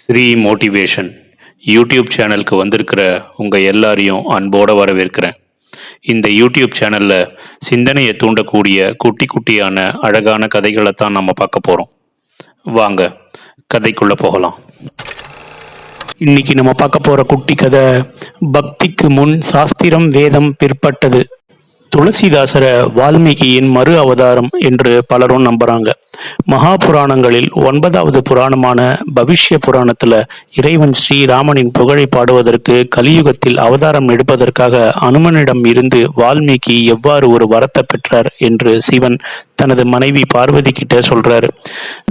Sri motivation YouTube சேனலுக்கு வந்திருக்கிற உங்கள் எல்லாரையும் அன்போடு வரவேற்கிறேன். இந்த யூடியூப் சேனலில் சிந்தனையை தூண்டக்கூடிய குட்டி குட்டியான அழகான கதைகளை தான் நம்ம பார்க்க போகிறோம் வாங்க கதைக்குள்ளே போகலாம். இன்னைக்கு நம்ம பார்க்க போற குட்டி கதை பக்திக்கு முன் சாஸ்திரம் வேதம் பிற்பட்டது. துளசிதாசர வால்மீகியின் மறு அவதாரம் என்று பலரும் நம்புகிறாங்க மகா புராணங்களில் ஒன்பதாவது புராணமான பவிஷ்ய புராணத்துல இறைவன் ஸ்ரீராமனின் புகழை பாடுவதற்கு கலியுகத்தில் அவதாரம் எடுப்பதற்காக அனுமனிடம் இருந்து வால்மீகி எவ்வாறு ஒரு வரத்தை பெற்றார் என்று சிவன் தனது மனைவி பார்வதி கிட்ட சொல்றாரு.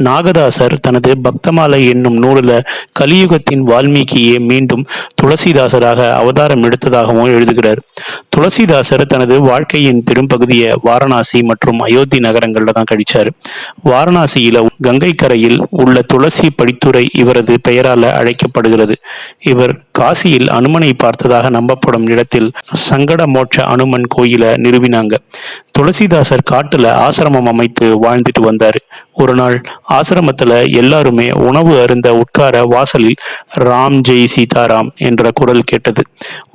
நாகதாசர் தனது பக்தமாலை என்னும் நூலில் கலியுகத்தின் வால்மீகியே மீண்டும் துளசிதாசராக அவதாரம் எடுத்ததாகவும் எழுதுகிறார். துளசிதாசர் தனது வாழ்க்கையின் பெரும்பகுதியை வாரணாசி மற்றும் அயோத்தி நகரங்களில் தான் கழிச்சார். வாரணாசியில கங்கை கரையில் உள்ள துளசி படித்துறை இவரது பெயரால அழைக்கப்படுகிறது. இவர் காசியில் அனுமனை பார்த்ததாக நம்பப்படும் இடத்தில் சங்கட மோட்ச அனுமன் கோயிலை நிறுவினாங்க. துளசிதாசர் காட்டுல ஆசிரமம் அமைத்து வாழ்ந்துட்டு வந்தாரு. ஒரு நாள் ஆசிரமத்துல எல்லாருமே உணவு அருந்த உட்கார வாசலில் ராம் ஜெய் சீதாராம் என்ற குரல் கேட்டது.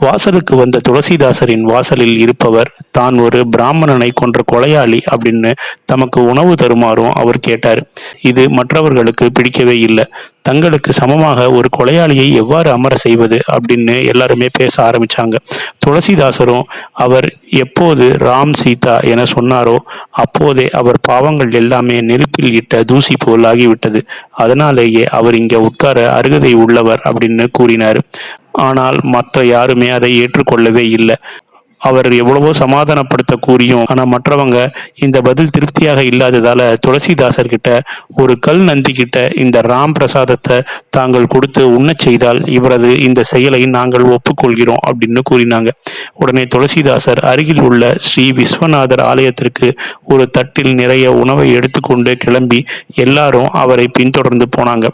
வாசலுக்கு வந்த துளசிதாசரின் வாசலில் இருப்பவர் தான் ஒரு பிராமணனை கொன்ற கொலையாளி அப்படின்னு தமக்கு உணவு தருமாறும் அவர் கேட்டார். இது மற்றவர்களுக்கு பிடிக்கவே இல்லை. தங்களுக்கு சமமாக ஒரு கொலையாளியை எவ்வாறு அமர செய்வது அப்படின்னு எல்லாருமே பேச ஆரம்பிச்சாங்க. துளசிதாசரும் அவர் எப்போது ராம் சீதா என சொன்னாரோ அப்போதே அவர் பாவங்கள் எல்லாமே நெருப்பில் இட்ட தூசி போல் ஆகிவிட்டது அதனாலேயே அவர் இங்க உட்கார அருகதை உள்ளவர் அப்படின்னு கூறினார். ஆனால் மற்ற யாருமே அதை ஏற்றுக்கொள்ளவே இல்லை. அவர் எவ்வளவோ சமாதானப்படுத்த கூறியும் ஆனா மற்றவங்க இந்த பதில் திருப்தியாக இல்லாததால துளசிதாசர் கிட்ட ஒரு கல் நந்தி கிட்ட இந்த ராம் பிரசாதத்தை தாங்கள் கொடுத்து உண்ணச் செய்தால் இவரது இந்த செயலை நாங்கள் ஒப்புக்கொள்கிறோம் அப்படின்னு கூறினாங்க. உடனே துளசிதாசர் அருகில் உள்ள ஸ்ரீ விஸ்வநாதர் ஆலயத்திற்கு ஒரு தட்டில் நிறைய உணவை எடுத்துக்கொண்டு கிளம்பி எல்லாரும் அவரை பின்தொடர்ந்து போனாங்க.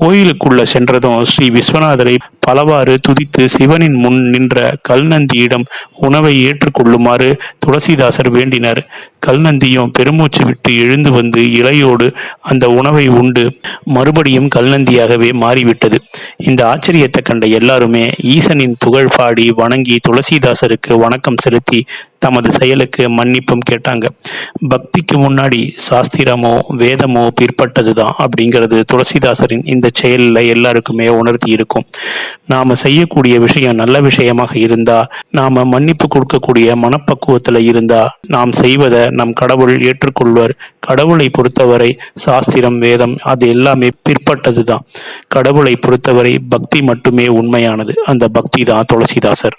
கோயிலுக்குள்ள சென்றதும் ஸ்ரீ விஸ்வநாதரை பலவாறு துதித்து சிவனின் முன் நின்ற கல்நந்தியிடம் உணவை ஏற்றுக்கொள்ளுமாறு துளசிதாசர் வேண்டினார். கல்நந்தியும் பெருமூச்சு விட்டு எழுந்து வந்து இலையோடு அந்த உணவை உண்டு. மறுபடியும் கல்நந்தியாகவே மாறிவிட்டது. இந்த ஆச்சரியத்தை கண்ட எல்லாருமே ஈசனின் புகழ் பாடி வணங்கி துளசிதாசருக்கு வணக்கம் செலுத்தி தமது செயலுக்கு மன்னிப்பும் கேட்டாங்க. பக்திக்கு முன்னாடி சாஸ்திரமோ வேதமோ பிற்பட்டது தான் அப்படிங்கிறது துளசிதாசரின் இந்த செயலில் எல்லாருக்குமே உணர்த்தி இருக்கும். நாம் செய்யக்கூடிய விஷயம் நல்ல விஷயமாக இருந்தா நாம் மன்னிப்பு கொடுக்கக்கூடிய மனப்பக்குவத்தில் இருந்தா நாம் செய்வதை நம் கடவுள் ஏற்றுக்கொள்வர். கடவுளை பொறுத்தவரை சாஸ்திரம் வேதம் அது எல்லாமே பிற்பட்டது தான் கடவுளை பொறுத்தவரை பக்தி மட்டுமே உண்மையானது. அந்த பக்தி தான் துளசிதாசர்.